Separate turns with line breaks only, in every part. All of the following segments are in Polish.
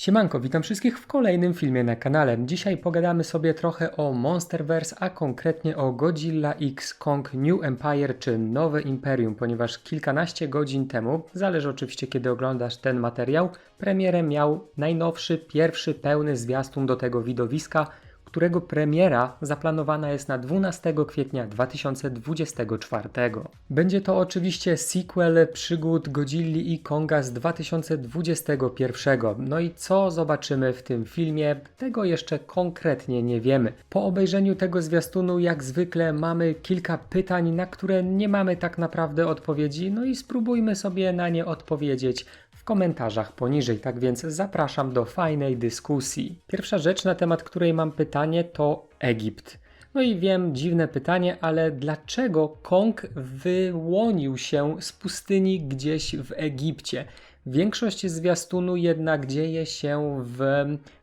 Siemanko, witam wszystkich w kolejnym filmie na kanale. Dzisiaj pogadamy sobie trochę o Monsterverse, a konkretnie o Godzilla X Kong New Empire czy Nowe Imperium, ponieważ kilkanaście godzin temu, zależy oczywiście kiedy oglądasz ten materiał, premierę miał najnowszy, pierwszy pełny zwiastun do tego widowiska, którego premiera zaplanowana jest na 12 kwietnia 2024. Będzie to oczywiście sequel przygód Godzilli i Konga z 2021. No i co zobaczymy w tym filmie, tego jeszcze konkretnie nie wiemy. Po obejrzeniu tego zwiastunu, jak zwykle, mamy kilka pytań, na które nie mamy tak naprawdę odpowiedzi, no i spróbujmy sobie na nie odpowiedzieć w komentarzach poniżej, tak więc zapraszam do fajnej dyskusji. Pierwsza rzecz, na temat której mam pytanie, to Egipt. No i wiem, dziwne pytanie, ale dlaczego Kong wyłonił się z pustyni gdzieś w Egipcie? Większość zwiastunu jednak dzieje się w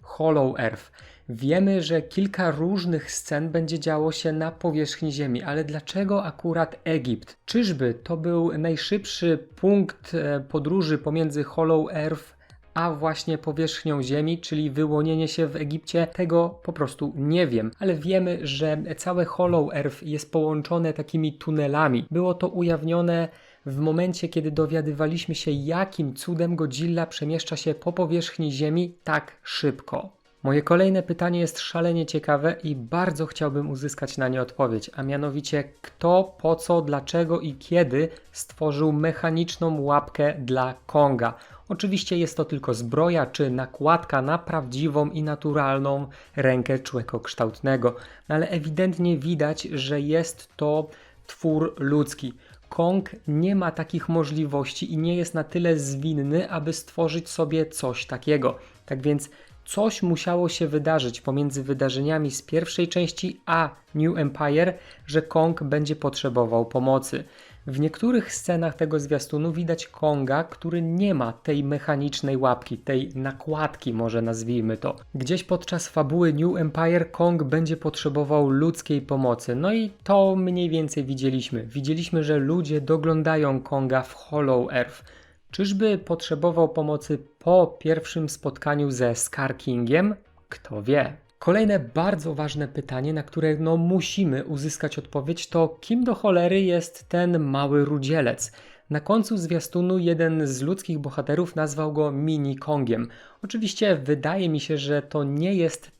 Hollow Earth. Wiemy, że kilka różnych scen będzie działo się na powierzchni Ziemi, ale dlaczego akurat Egipt? Czyżby to był najszybszy punkt e, podróży pomiędzy Hollow Earth a właśnie powierzchnią Ziemi, czyli wyłonienie się w Egipcie, tego po prostu nie wiem, ale wiemy, że całe Hollow Earth jest połączone takimi tunelami. Było to ujawnione w momencie, kiedy dowiadywaliśmy się, jakim cudem Godzilla przemieszcza się po powierzchni Ziemi tak szybko. Moje kolejne pytanie jest szalenie ciekawe i bardzo chciałbym uzyskać na nie odpowiedź, a mianowicie kto, po co, dlaczego i kiedy stworzył mechaniczną łapkę dla Konga. Oczywiście jest to tylko zbroja czy nakładka na prawdziwą i naturalną rękę człowiekokształtnego, no ale ewidentnie widać, że jest to twór ludzki. Kong nie ma takich możliwości i nie jest na tyle zwinny, aby stworzyć sobie coś takiego. Tak więc coś musiało się wydarzyć pomiędzy wydarzeniami z pierwszej części a New Empire, że Kong będzie potrzebował pomocy. W niektórych scenach tego zwiastunu widać Konga, który nie ma tej mechanicznej łapki, tej nakładki, może nazwijmy to. Gdzieś podczas fabuły New Empire Kong będzie potrzebował ludzkiej pomocy. No i to mniej więcej widzieliśmy. Widzieliśmy, że ludzie doglądają Konga w Hollow Earth. Czyżby potrzebował pomocy po pierwszym spotkaniu ze Scar Kingiem? Kto wie. Kolejne bardzo ważne pytanie, na które no musimy uzyskać odpowiedź, to kim do cholery jest ten mały rudzielec? Na końcu zwiastunu jeden z ludzkich bohaterów nazwał go Mini Kongiem. Oczywiście wydaje mi się, że to nie jest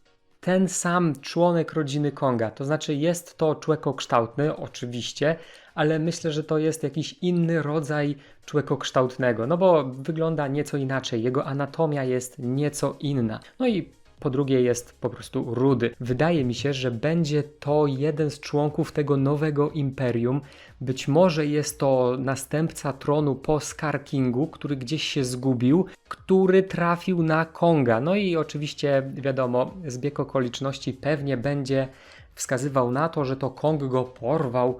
ten sam członek rodziny Konga. To znaczy jest to człekokształtny, oczywiście, ale myślę, że to jest jakiś inny rodzaj człekokształtnego, no bo wygląda nieco inaczej, jego anatomia jest nieco inna. No i po drugie jest po prostu rudy. Wydaje mi się, że będzie to jeden z członków tego nowego imperium. Być może jest to następca tronu po Scar Kingu, który gdzieś się zgubił, który trafił na Konga. No i oczywiście wiadomo, zbieg okoliczności pewnie będzie wskazywał na to, że to Kong go porwał,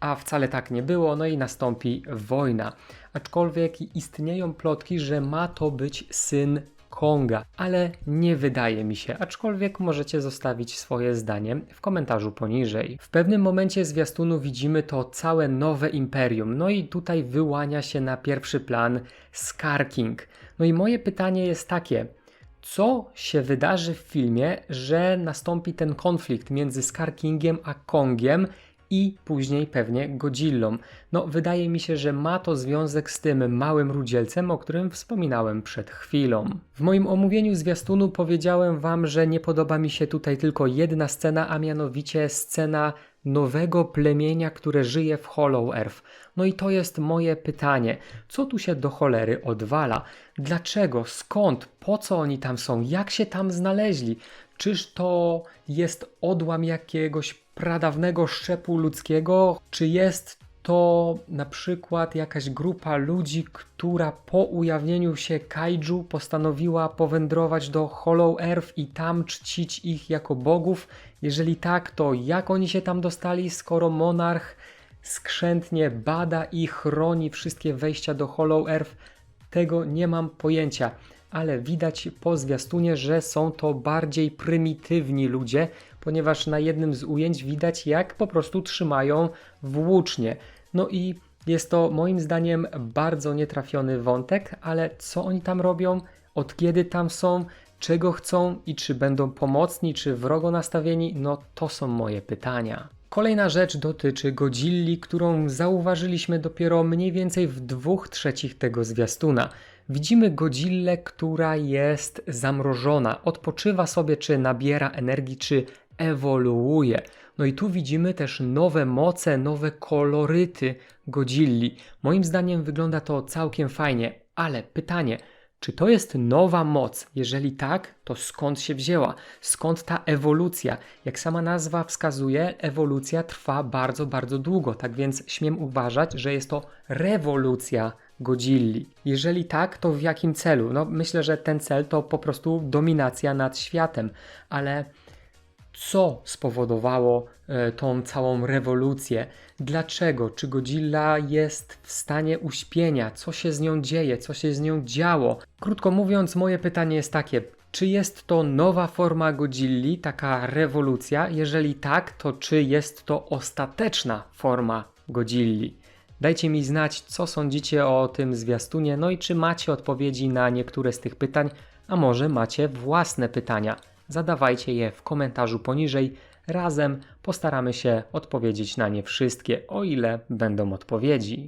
a wcale tak nie było, no i nastąpi wojna. Aczkolwiek istnieją plotki, że ma to być syn Konga, ale nie wydaje mi się, aczkolwiek możecie zostawić swoje zdanie w komentarzu poniżej. W pewnym momencie zwiastunu widzimy to całe nowe imperium, no i tutaj wyłania się na pierwszy plan Scar King. No i moje pytanie jest takie, co się wydarzy w filmie, że nastąpi ten konflikt między Scar Kingiem a Kongiem i później pewnie Godzillą. No, wydaje mi się, że ma to związek z tym małym rudzielcem, o którym wspominałem przed chwilą. W moim omówieniu zwiastunu powiedziałem Wam, że nie podoba mi się tutaj tylko jedna scena, a mianowicie scena nowego plemienia, które żyje w Hollow Earth. No i to jest moje pytanie. Co tu się do cholery odwala? Dlaczego? Skąd? Po co oni tam są? Jak się tam znaleźli? Czyż to jest odłam jakiegoś pradawnego szczepu ludzkiego? Czy jest to na przykład jakaś grupa ludzi, która po ujawnieniu się kaiju postanowiła powędrować do Hollow Earth i tam czcić ich jako bogów? Jeżeli tak, to jak oni się tam dostali, skoro monarch skrzętnie bada i chroni wszystkie wejścia do Hollow Earth? Tego nie mam pojęcia ale widać po zwiastunie, że są to bardziej prymitywni ludzie, ponieważ na jednym z ujęć widać, jak po prostu trzymają włócznie. No i jest to moim zdaniem bardzo nietrafiony wątek, ale co oni tam robią? od kiedy tam są, czego chcą i czy będą pomocni, czy wrogo nastawieni, no to są moje pytania. Kolejna rzecz dotyczy Godzilli, którą zauważyliśmy dopiero mniej więcej w dwóch trzecich tego zwiastuna. Widzimy Godzillę, która jest zamrożona, odpoczywa sobie, czy nabiera energii, czy ewoluuje. No i tu widzimy też nowe moce, nowe koloryty Godzilli. Moim zdaniem wygląda to całkiem fajnie, ale pytanie, czy to jest nowa moc? Jeżeli tak, to skąd się wzięła? Skąd ta ewolucja? Jak sama nazwa wskazuje, ewolucja trwa bardzo, bardzo długo, tak więc śmiem uważać, że jest to rewolucja Godzilli. Jeżeli tak, to w jakim celu? No myślę, że ten cel to po prostu dominacja nad światem, ale co spowodowało e, tą całą rewolucję? Dlaczego? Czy Godzilla jest w stanie uśpienia? Co się z nią dzieje? Co się z nią działo? Krótko mówiąc, moje pytanie jest takie: czy jest to nowa forma Godzilli, taka rewolucja? Jeżeli tak, to czy jest to ostateczna forma Godzilli? Dajcie mi znać, co sądzicie o tym zwiastunie, no i czy macie odpowiedzi na niektóre z tych pytań, a może macie własne pytania zadawajcie je w komentarzu poniżej. Razem postaramy się odpowiedzieć na nie wszystkie, o ile będą odpowiedzi.